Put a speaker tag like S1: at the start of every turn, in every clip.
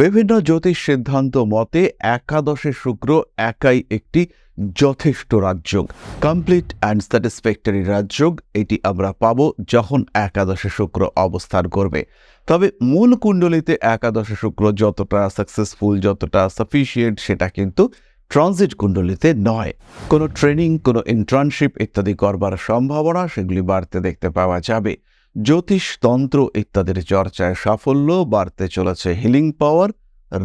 S1: বিভিন্ন জ্যোতিষ সিদ্ধান্ত মতে একাদশে শুক্র একাই একটি যথেষ্ট রাজযোগ কমপ্লিট অ্যান্ড স্যাটিসফ্যাক্টরি রাজযোগ এটি আমরা পাব যখন একাদশে শুক্র অবস্থান করবে। তবে মূল কুণ্ডলিতে একাদশে শুক্র যতটা সাকসেসফুল যতটা সাফিসিয়েন্ট সেটা কিন্তু ট্রানজিট কুণ্ডলিতে নয়। কোনো ট্রেনিং কোনো ইন্টার্নশিপ ইত্যাদি করবার সম্ভাবনা সেগুলি বাড়তে দেখতে পাওয়া যাবে। জ্যোতিষ তন্ত্র ইত্যাদির চর্চায় সাফল্য, বাড়তে চলেছে healing power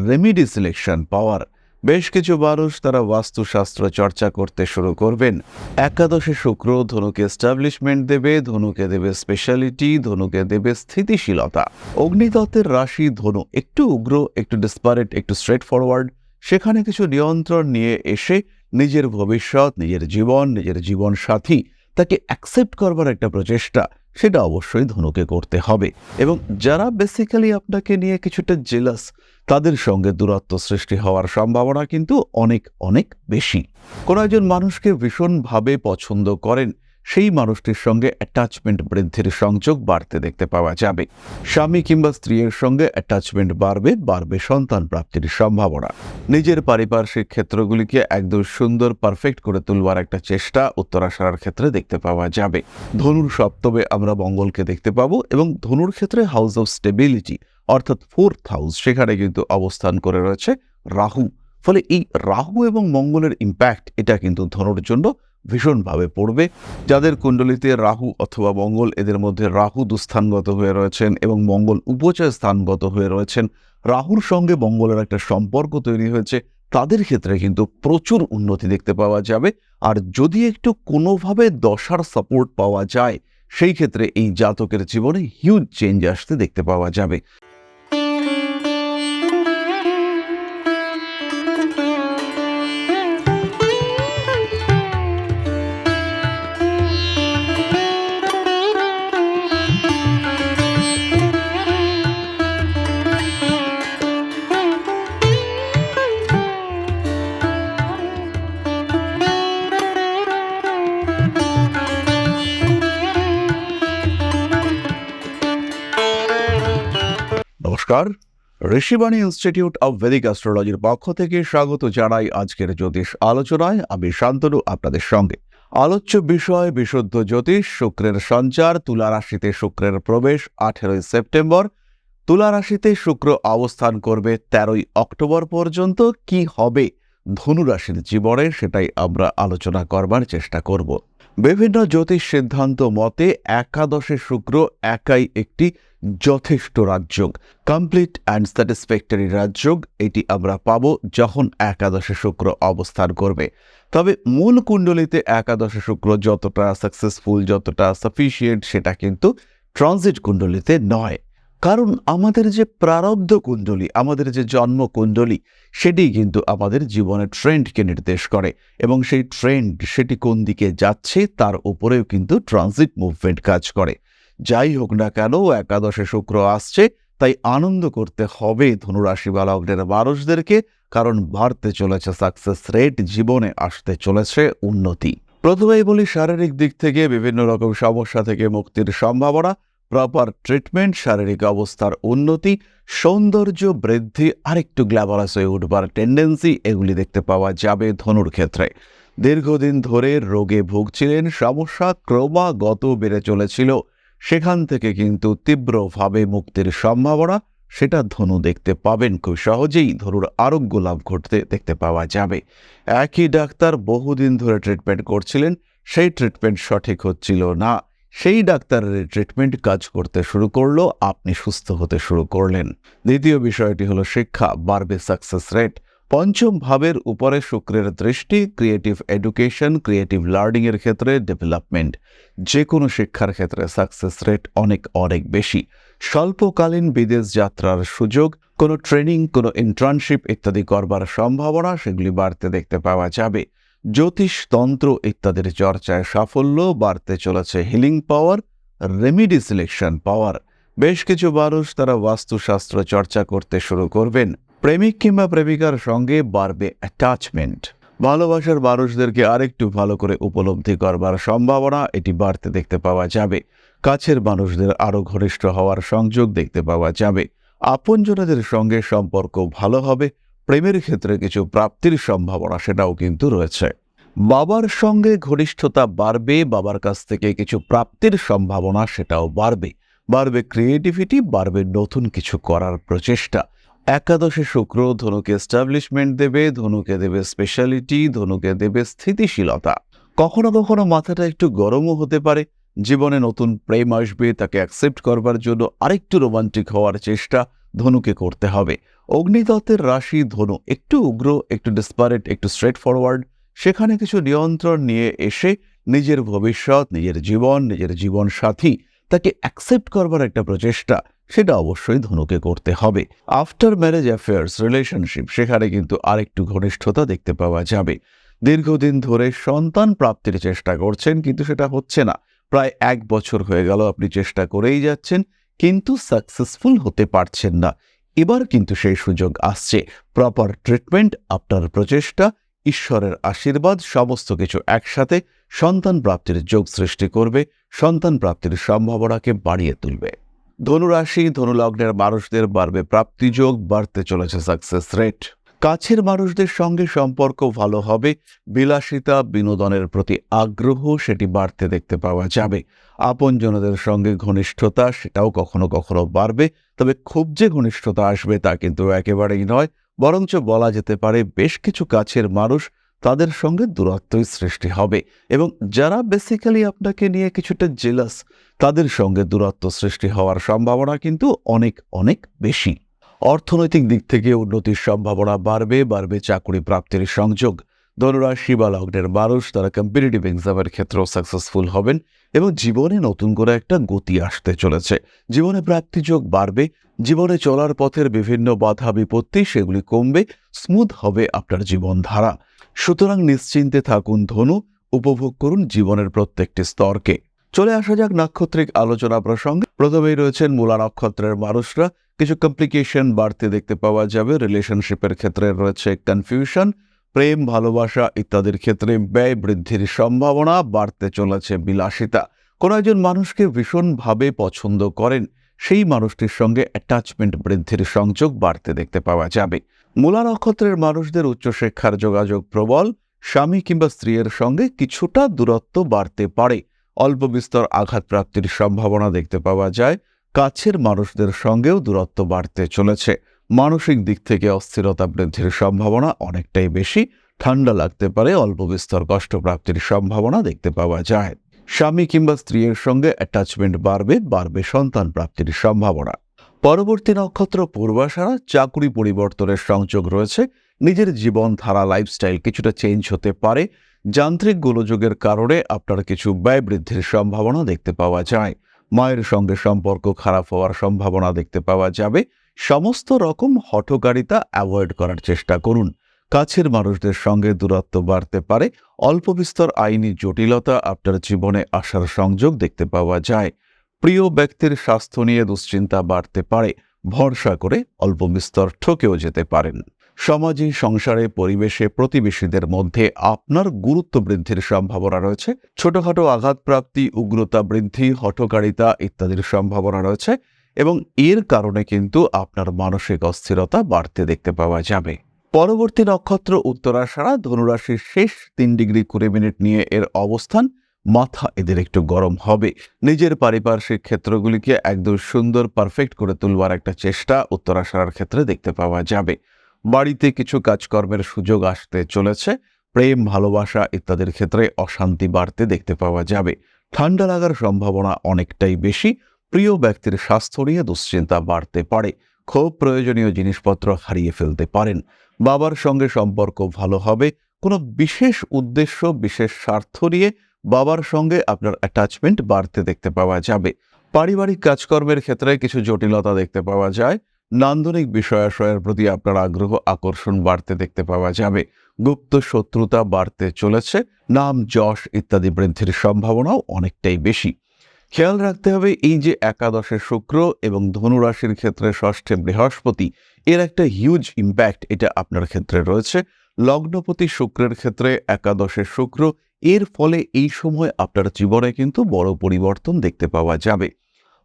S1: remedy selection power বেশ কিছু মানুষ তারা বাস্তুশাস্ত্র চর্চা করতে শুরু করবেন। একাদশে শুক্র ধনুকে এস্টাবলিশমেন্ট দেবে, ধনুকে দেবে স্পেশালিটি ধনুকে দেবে স্থিতিশীলতা। অগ্নিতত্ত্বের রাশি ধনু একটু উগ্র, একটু ডিসপারেট একটু স্ট্রেট ফরওয়ার্ড সেখানে কিছু নিয়ন্ত্রণ নিয়ে এসে নিজের ভবিষ্যৎ, নিজের জীবন নিজের জীবন সাথী তাকে অ্যাকসেপ্ট করবার একটা প্রচেষ্টা। সেটা অবশ্যই ধনুকে করতে হবে। এবং যারা বেসিক্যালি আপনাকে নিয়ে কিছুটা জেলাস তাদের সঙ্গে দূরত্ব সৃষ্টি হওয়ার সম্ভাবনা কিন্তু অনেক অনেক বেশি। কোনো একজন মানুষকে ভীষণভাবে পছন্দ করেন সেই মানুষটির সঙ্গে অ্যাটাচমেন্ট বৃদ্ধির সংযোগ বাড়তে দেখতে পাওয়া যাবে। স্বামী কিংবা স্ত্রীর সঙ্গে অ্যাটাচমেন্ট বাড়বে বাড়বে সন্তান প্রাপ্তির সম্ভাবনা। নিজের পারিপার্শ্বিক ক্ষেত্রগুলিকে একদম সুন্দর পারফেক্ট করে তুলবার একটা চেষ্টা উত্তরাশার ক্ষেত্রে দেখতে পাওয়া যাবে। ধনুর সপ্তমে আমরা মঙ্গলকে দেখতে পাবো এবং ধনুর ক্ষেত্রে হাউস অফ স্টেবিলিটি অর্থাৎ ফোর্থ হাউস সেখানে কিন্তু অবস্থান করে রয়েছে রাহু। ফলে এই রাহু এবং মঙ্গলের ইম্প্যাক্ট এটা কিন্তু ধনুর জন্য ভীষণভাবে পড়বে। যাদের কুণ্ডলিতে রাহু অথবা মঙ্গল, এদের মধ্যে রাহু দুস্থানগত হয়ে রয়েছেন এবং মঙ্গল উপচয় স্থানগত হয়ে রয়েছেন। রাহুর সঙ্গে মঙ্গলের একটা সম্পর্ক তৈরি হয়েছে। তাদের ক্ষেত্রে কিন্তু প্রচুর উন্নতি দেখতে পাওয়া যাবে। আর যদি একটু কোনোভাবে দশার সাপোর্ট পাওয়া যায়, সেই ক্ষেত্রে এই জাতকের জীবনে হিউজ চেঞ্জ আসতে দেখতে পাওয়া যাবে। ঋষিবাণী ইনস্টিটিউট অব ভেদিক অ্যাস্ট্রোলজির পক্ষ থেকে স্বাগত জানাই আজকের জ্যোতিষ আলোচনায়। আমি শান্তনু, আপনাদের সঙ্গে। আলোচ্য বিষয়, বিশুদ্ধ জ্যোতিষ, শুক্রের সঞ্চার, তুলা রাশিতে শুক্রের প্রবেশ, আঠেরোই সেপ্টেম্বর। তুলা রাশিতে শুক্র অবস্থান করবে তেরোই অক্টোবর পর্যন্ত। কি হবে ধনু রাশির জীবনে সেটাই আমরা আলোচনা করবার চেষ্টা করব। বিভিন্ন জ্যোতিষ সিদ্ধান্ত মতে একাদশে শুক্র একাই একটি যথেষ্ট রাজযোগ কমপ্লিট অ্যান্ড স্যাটিসফ্যাক্টরি রাজযোগ এটি আমরা পাব যখন একাদশে শুক্র অবস্থান করবে। তবে মূল কুণ্ডলিতে একাদশে শুক্র যতটা সাকসেসফুল যতটা সাফিসিয়েন্ট সেটা কিন্তু ট্রানজিট কুণ্ডলিতে নয়। কারণ আমাদের যে প্রারব্ধ কুণ্ডলী, আমাদের যে জন্ম কুণ্ডলী, সেটি কিন্তু আমাদের জীবনের ট্রেন্ডকে নির্দেশ করে এবং সেই ট্রেন্ড সেটি কোন দিকে যাচ্ছে তার উপরেও কিন্তু ট্রানজিট মুভমেন্ট কাজ করে। যাই হোক না কেন, একাদশে শুক্র আসছে, তাই আনন্দ করতে হবে ধনুরাশি বা লগ্নের মানুষদেরকে, কারণ বাড়তে চলেছে সাকসেস রেট জীবনে আসতে চলেছে উন্নতি। প্রথমেই বলি শারীরিক দিক থেকে বিভিন্ন রকম সমস্যা থেকে মুক্তির সম্ভাবনা প্রপার ট্রিটমেন্ট শারীরিক অবস্থার উন্নতি, সৌন্দর্য বৃদ্ধি, আরেকটু গ্ল্যামারাস হয়ে উঠবার টেন্ডেন্সি এগুলি দেখতে পাওয়া যাবে ধনুর ক্ষেত্রে। দীর্ঘদিন ধরে রোগে ভুগছিলেন, সমস্যা ক্রমাগত বেড়ে চলেছিল। সেখান থেকে কিন্তু তীব্রভাবে মুক্তির সম্ভাবনা, সেটা ধনু দেখতে পাবেন খুব সহজেই, ধনুর আরোগ্য লাভ ঘটতে দেখতে পাওয়া যাবে। একই ডাক্তার বহুদিন ধরে ট্রিটমেন্ট করছিলেন, সেই ট্রিটমেন্ট সঠিক হচ্ছিল না। সেই ডাক্তারের ট্রিটমেন্ট কাজ করতে শুরু করল, আপনি সুস্থ হতে শুরু করলেন। দ্বিতীয় বিষয়টি হলো শিক্ষা, বাড়বে সাকসেস রেট পঞ্চম ভাবের উপরে শুক্রের দৃষ্টি ক্রিয়েটিভ এডুকেশন ক্রিয়েটিভ লার্নিংয়ের ক্ষেত্রে ডেভেলপমেন্ট যে কোনো শিক্ষার ক্ষেত্রে সাকসেস রেট অনেক অনেক বেশি। স্বল্পকালীন বিদেশ যাত্রার সুযোগ, কোনো ট্রেনিং কোনো ইন্টার্নশিপ ইত্যাদি করবার সম্ভাবনা, সেগুলি বাড়তে দেখতে পাওয়া যাবে। জ্যোতিষ তন্ত্র ইত্যাদির চর্চায় সাফল্য বাড়তে চলেছে healing power remedy selection power. বেশ কিছু মানুষ তারা বাস্তুশাস্ত্র চর্চা করতে শুরু করবেন। প্রেমিক কিংবা প্রেমিকার সঙ্গে বাড়বে অ্যাটাচমেন্ট ভালোবাসার মানুষদেরকে আরেকটু ভালো করে উপলব্ধি করবার সম্ভাবনা এটি বাড়তে দেখতে পাওয়া যাবে। কাছের মানুষদের আরও ঘনিষ্ঠ হওয়ার সংযোগ দেখতে পাওয়া যাবে। আপনজনদের সঙ্গে সম্পর্ক ভালো হবে। প্রেমের ক্ষেত্রে কিছু প্রাপ্তির সম্ভাবনা সেটাও কিন্তু রয়েছে। বাবার সঙ্গে ঘনিষ্ঠতা বাড়বে, বাবার কাছ থেকে কিছু প্রাপ্তির সম্ভাবনা সেটাও বাড়বে। বাড়বে ক্রিয়েটিভিটি বাড়বে নতুন কিছু করার প্রচেষ্টা। একাদশে শুক্র ধনুকে এস্টাবলিশমেন্ট দেবে, ধনুকে দেবে স্পেশালিটি ধনুকে দেবে স্থিতিশীলতা। কখনো কখনো মাথাটা একটু গরমও হতে পারে। জীবনে নতুন প্রেম আসবে, তাকে অ্যাকসেপ্ট করবার জন্য আরেকটু রোমান্টিক হওয়ার চেষ্টা। ধনুকে করতে হবে। অগ্নিদত্তের রাশি ধনু, একটু উগ্র, একটু ডিসপারেট একটু স্ট্রেট ফরওয়ার্ড সেখানে কিছু নিয়ন্ত্রণ নিয়ে এসে নিজের ভবিষ্যৎ, নিজের জীবন নিজের জীবন সাথী তাকে অ্যাকসেপ্ট করবার একটা প্রচেষ্টা, সেটা অবশ্যই ধনুকে করতে হবে। আফটার ম্যারেজ অ্যাফেয়ার্স রিলেশনশিপ সেখানে কিন্তু আরেকটু ঘনিষ্ঠতা দেখতে পাওয়া যাবে। দীর্ঘদিন ধরে সন্তান প্রাপ্তির চেষ্টা করছেন, কিন্তু সেটা হচ্ছে না। প্রায় এক বছর হয়ে গেল, আপনি চেষ্টা করেই যাচ্ছেন কিন্তু সাকসেসফুল হতে পারছেন না। এবার কিন্তু সেই সুযোগ আসছে। প্রপার ট্রিটমেন্ট আপনার প্রচেষ্টা, ঈশ্বরের আশীর্বাদ, সমস্ত কিছু একসাথে সন্তান প্রাপ্তির যোগ সৃষ্টি করবে, সন্তান প্রাপ্তির সম্ভাবনাকে বাড়িয়ে তুলবে। ধনুরাশি, ধনুলগ্নের মানুষদের বাড়বে প্রাপ্তিযোগ বাড়তে চলেছে সাকসেস রেট কাছের মানুষদের সঙ্গে সম্পর্ক ভালো হবে, বিলাসিতা বিনোদনের প্রতি আগ্রহ সেটি বাড়তে দেখতে পাওয়া যাবে। আপনজনদের সঙ্গে ঘনিষ্ঠতা সেটাও কখনো কখনো বাড়বে, তবে খুব যে ঘনিষ্ঠতা আসবে তা কিন্তু একেবারেই নয়, বরঞ্চ বলা যেতে পারে বেশ কিছু কাছের মানুষ তাদের সঙ্গে দূরত্বই সৃষ্টি হবে এবং যারা বেসিক্যালি আপনাকে নিয়ে কিছুটা জেলাস তাদের সঙ্গে দূরত্ব সৃষ্টি হওয়ার সম্ভাবনা কিন্তু অনেক অনেক বেশি। অর্থনৈতিক দিক থেকে উন্নতির সম্ভাবনা বাড়বে বাড়বে চাকরি প্রাপ্তির সংযোগ। ধনুরাশি বা লগ্নের মানুষ তারা কম্পিটিটিভ এক্সামের ক্ষেত্রেও সাকসেসফুল হবেন এবং জীবনে নতুন করে একটা গতি আসতে চলেছে। জীবনে প্রাপ্তিযোগ বাড়বে, জীবনে চলার পথের বিভিন্ন বাধা বিপত্তি সেগুলি কমবে স্মুথ হবে আপনার জীবনধারা। সুতরাং নিশ্চিন্তে থাকুন ধনু, উপভোগ করুন জীবনের প্রত্যেকটি স্তরকে। চলে আসা যাক নাক্ষত্রিক আলোচনা প্রসঙ্গে। প্রথমেই রয়েছেন মূলা নক্ষত্রের মানুষরা। কিছু কমপ্লিকেশন বাড়তে দেখতে পাওয়া যাবে। রিলেশনশিপের ক্ষেত্রে রয়েছে কনফিউশন প্রেম, ভালোবাসা ইত্যাদির ক্ষেত্রে ব্যয় বৃদ্ধির সম্ভাবনা বাড়তে চলেছে বিলাসিতা। কোনো একজন মানুষকে ভীষণভাবে পছন্দ করেন, সেই মানুষটির সঙ্গে অ্যাটাচমেন্ট বৃদ্ধির সংযোগ বাড়তে দেখতে পাওয়া যাবে। মূলা নক্ষত্রের মানুষদের উচ্চশিক্ষার যোগাযোগ প্রবল, স্বামী কিংবা স্ত্রীর সঙ্গে কিছুটা দূরত্ব বাড়তে পারে। অল্প বিস্তর আঘাতপ্রাপ্তির সম্ভাবনা দেখতে পাওয়া যায়। কাছের মানুষদের সঙ্গেও দূরত্ব বাড়তে চলেছে। মানসিক দিক থেকে অস্থিরতা বৃদ্ধির সম্ভাবনা অনেকটাই বেশি। ঠান্ডা লাগতে পারে, অল্প বিস্তর কষ্টপ্রাপ্তির সম্ভাবনা দেখতে পাওয়া যায়। স্বামী কিংবা স্ত্রীর সঙ্গে অ্যাটাচমেন্ট বাড়বে বাড়বে সন্তান প্রাপ্তির সম্ভাবনা। পরবর্তী নক্ষত্র পূর্বাশারা চাকুরি পরিবর্তনের সংযোগ রয়েছে। নিজের জীবন ধারা লাইফস্টাইল কিছুটা চেঞ্জ হতে পারে। যান্ত্রিক গোলযোগের কারণে আপনার কিছু ব্যয় বৃদ্ধির সম্ভাবনা দেখতে পাওয়া যায়। মায়ের সঙ্গে সম্পর্ক খারাপ হওয়ার সম্ভাবনা দেখতে পাওয়া যাবে। সমস্ত রকম হঠকারিতা অ্যাভয়েড করার চেষ্টা করুন। কাছের মানুষদের সঙ্গে দূরত্ব বাড়তে পারে। অল্প বিস্তর আইনি জটিলতা আপনার জীবনে আসার সংযোগ দেখতে পাওয়া যায়। প্রিয় ব্যক্তির স্বাস্থ্য নিয়ে দুশ্চিন্তা বাড়তে পারে। ভরসা করে অল্প বিস্তর ঠকেও যেতে পারেন। সমাজে সংসারে, পরিবেশে, প্রতিবেশীদের মধ্যে আপনার গুরুত্ব বৃদ্ধির সম্ভাবনা রয়েছে। ছোটখাটো আঘাতপ্রাপ্তি, উগ্রতা বৃদ্ধি, হঠকারিতা ইত্যাদির সম্ভাবনা রয়েছে এবং এর কারণে কিন্তু আপনার মানসিক অস্থিরতা বাড়তে দেখতে পাওয়া যাবে। পরবর্তী নক্ষত্র উত্তরাষাঢ়া ধনুরাশির শেষ তিন ডিগ্রি কুড়ি মিনিট নিয়ে এর অবস্থান মাথা এদের একটু গরম হবে। নিজের পারিপার্শ্বিক ক্ষেত্রগুলিকে একদম সুন্দর, পারফেক্ট করে তুলবার একটা চেষ্টা উত্তরাষাঢ়ার ক্ষেত্রে দেখতে পাওয়া যাবে। বাড়িতে কিছু কাজকর্মের সুযোগ আসতে চলেছে, প্রেম, ভালোবাসা ইত্যাদির ক্ষেত্রে অশান্তি বাড়তে দেখতে পাওয়া যাবে। ঠান্ডা লাগার সম্ভাবনা অনেকটাই বেশি, প্রিয় ব্যক্তির স্বাস্থ্য নিয়ে দুশ্চিন্তা বাড়তে পারে। খুব প্রয়োজনীয় জিনিসপত্র হারিয়ে ফেলতে পারেন। বাবার সঙ্গে সম্পর্ক ভালো হবে, কোনো বিশেষ উদ্দেশ্য, বিশেষ স্বার্থ নিয়ে বাবার সঙ্গে আপনার অ্যাটাচমেন্ট বাড়তে দেখতে পাওয়া যাবে। পারিবারিক কাজকর্মের ক্ষেত্রে কিছু জটিলতা দেখতে পাওয়া যায় নান্দনিক বিষয়াশয়ের প্রতি আপনার আগ্রহ, আকর্ষণ বাড়তে দেখতে পাওয়া যাবে। গুপ্ত শত্রুতা বাড়তে চলেছে, নাম, যশ ইত্যাদি বৃদ্ধির সম্ভাবনাও অনেকটাই বেশি। খেয়াল রাখতে হবে, এই যে একাদশে শুক্র এবং ধনুরাশির ক্ষেত্রে ষষ্ঠে বৃহস্পতি, এর একটা হিউজ ইম্প্যাক্ট এটা আপনার ক্ষেত্রে রয়েছে। লগ্নপতি শুক্রের ক্ষেত্রে একাদশে শুক্র, এর ফলে এই সময় আপনার জীবনে কিন্তু বড় পরিবর্তন দেখতে পাওয়া যাবে।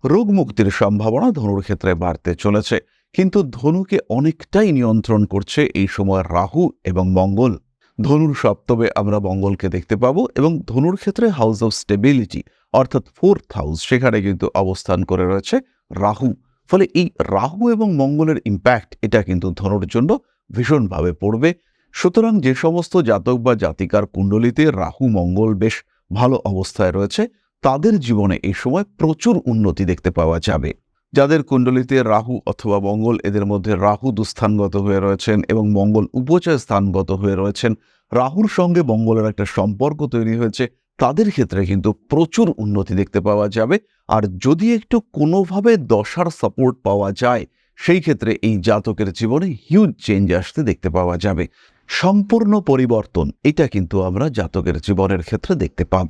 S1: রোগ মুক্তির সম্ভাবনা ধনুর ক্ষেত্রে বাড়তে চলেছে। কিন্তু ধনুকে অনেকটাই নিয়ন্ত্রণ করছে এই সময় রাহু এবং মঙ্গল। ধনুর সপ্তমে আমরা মঙ্গলকে দেখতে পাবো এবং ধনুর ক্ষেত্রে হাউস অফ স্টেবিলিটি অর্থাৎ ফোর্থ হাউস সেখানে কিন্তু অবস্থান করে রয়েছে রাহু। ফলে এই রাহু এবং মঙ্গলের ইম্প্যাক্ট এটা কিন্তু ধনুর জন্য ভীষণভাবে পড়বে। সুতরাং যে সমস্ত জাতক বা জাতিকার কুণ্ডলিতে রাহু, মঙ্গল বেশ ভালো অবস্থায় রয়েছে, তাদের জীবনে এই সময় প্রচুর উন্নতি দেখতে পাওয়া যাবে। যাদের কুণ্ডলিতে রাহু অথবা মঙ্গল, এদের মধ্যে রাহু দুস্থানগত হয়ে রয়েছেন এবং মঙ্গল উপচয় স্থানগত হয়ে রয়েছেন। রাহুর সঙ্গে মঙ্গলের একটা সম্পর্ক তৈরি হয়েছে, তাদের ক্ষেত্রে কিন্তু প্রচুর উন্নতি দেখতে পাওয়া যাবে। আর যদি একটু কোনোভাবে দশার সাপোর্ট পাওয়া যায়, সেই ক্ষেত্রে এই জাতকের জীবনে হিউজ চেঞ্জ আসতে দেখতে পাওয়া যাবে। সম্পূর্ণ পরিবর্তন, এটা কিন্তু আমরা জাতকের জীবনের ক্ষেত্রে দেখতে পাব।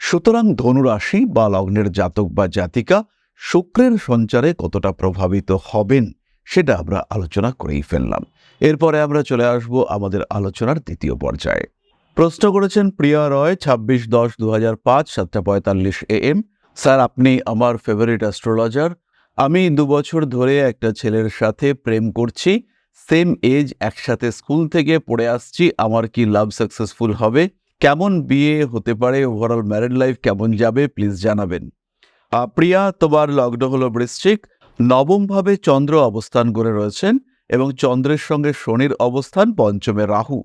S1: সুতরাং ধনুরাশি বা লগ্নের জাতক বা জাতিকা শুক্রের সঞ্চারে কতটা প্রভাবিত হবেন, সেটা আমরা আলোচনা করেই ফেললাম। এরপরে আমরা চলে আসব আমাদের আলোচনার দ্বিতীয় পর্যায়ে। প্রশ্ন করেছেন, প্রিয়া রয়, ছাব্বিশ দশ দু হাজার পাঁচ, সাতটা পঁয়তাল্লিশ এ এম। স্যার, আপনি আমার ফেভারিট অ্যাস্ট্রোলজার আমি দু বছর ধরে একটা ছেলের সাথে প্রেম করছি। সেম এজ একসাথে স্কুল থেকে পড়ে আসছি। আমার কি লাভ সাকসেসফুল হবে? কেমন বিয়ে হতে পারে? ওভারঅল ম্যারিড লাইফ কেমন যাবে? প্লিজ জানাবেন। প্রিয়া, তোমার লগ্ন হলো বৃশ্চিক। নবমভাবে চন্দ্র অবস্থান করে রয়েছেন এবং চন্দ্রের সঙ্গে শনির অবস্থান পঞ্চমে রাহু।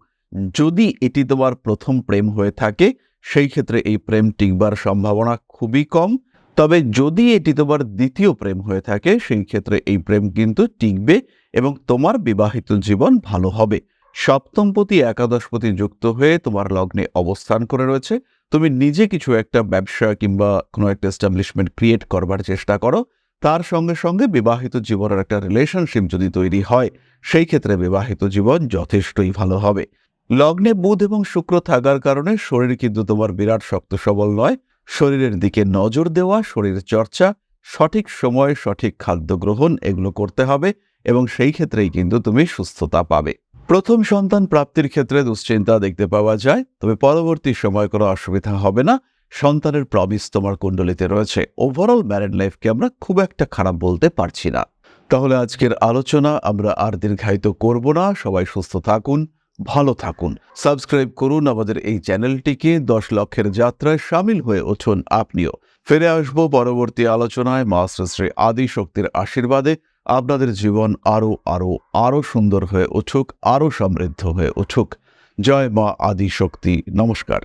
S1: যদি এটি তোমার প্রথম প্রেম হয়ে থাকে, সেই ক্ষেত্রে এই প্রেম টিকবার সম্ভাবনা খুবই কম। তবে যদি এটি তোমার দ্বিতীয় প্রেম হয়ে থাকে, সেই ক্ষেত্রে এই প্রেম কিন্তু টিকবে এবং তোমার বিবাহিত জীবন ভালো হবে। সপ্তমপতি, একাদশপতি যুক্ত হয়ে তোমার লগ্নে অবস্থান করে রয়েছে। তুমি নিজে কিছু একটা ব্যবসা কিংবা কোনো একটা এস্টাবলিশমেন্ট ক্রিয়েট করবার চেষ্টা করো। তার সঙ্গে সঙ্গে বিবাহিত জীবনের একটা রিলেশনশিপ যদি তৈরি হয়, সেই ক্ষেত্রে বিবাহিত জীবন যথেষ্টই ভালো হবে। লগ্নে বুধ এবং শুক্র থাকার কারণে শরীর কিন্তু তোমার বিরাট শক্ত সবল নয়। শরীরের দিকে নজর দেওয়া, শরীর চর্চা, সঠিক সময়ে, সঠিক খাদ্য গ্রহণ এগুলো করতে হবে এবং সেই ক্ষেত্রেই কিন্তু তুমি সুস্থতা পাবে। প্রথম সন্তান প্রাপ্তির ক্ষেত্রে দুশ্চিন্তা দেখতে পাওয়া যায়, তবে পরবর্তী সময় কোনো অসুবিধা হবে না। সন্তানের প্রমিস তোমার কুণ্ডলিতে রয়েছে। ওভারঅল ম্যারেড লাইফকে আমরা খুব একটা খারাপ বলতে পারছি না। তাহলে আজকের আলোচনা আমরা আর দীর্ঘায়িত করব না। সবাই সুস্থ থাকুন, ভালো থাকুন। সাবস্ক্রাইব করুন আমাদের এই চ্যানেলটিকে। দশ লক্ষের যাত্রায় সামিল হয়ে উঠুন আপনিও। ফিরে আসব পরবর্তী আলোচনায়। মাস্টার শ্রী আদি শক্তির আশীর্বাদে। আপনাদের জীবন আরও আরও আরও সুন্দর হয়ে উঠুক আরও সমৃদ্ধ হয়ে উঠুক। জয় মা আদি শক্তি নমস্কার।